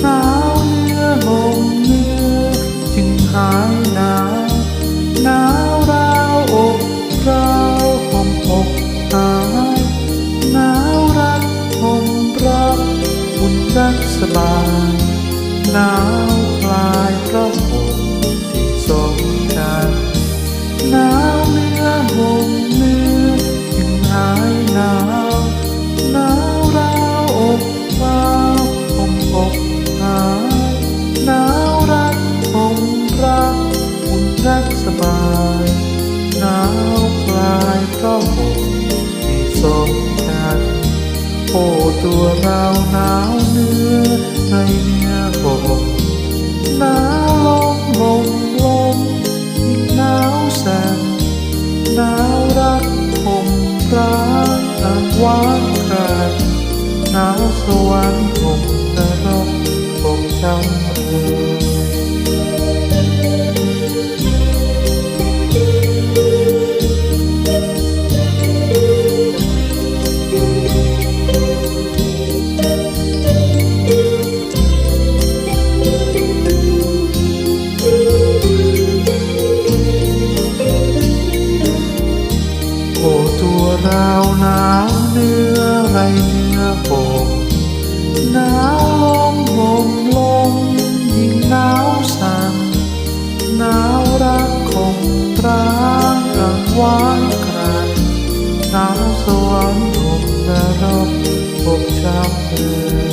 สาวเนือห่มเนือจึงหายหนาวหนาวราวอกราห่มอกหายหนาวรักห่มรักอุ่รักสบายหนาว โอ้ตัวเราหนาวเนื้อให้เนื้อบกหนาวลมลมลมหนาวแสนหนาวรักผมรักอันหวางกรนหนาวสวรรค์ผมนรกผมจำเรือ หนาวลมห่มลมยิ่งหนาวสั่นหนาวรักคงร้างกังวานกรันหนาวสวรรค์ห่มนรกอบช้ำเธอ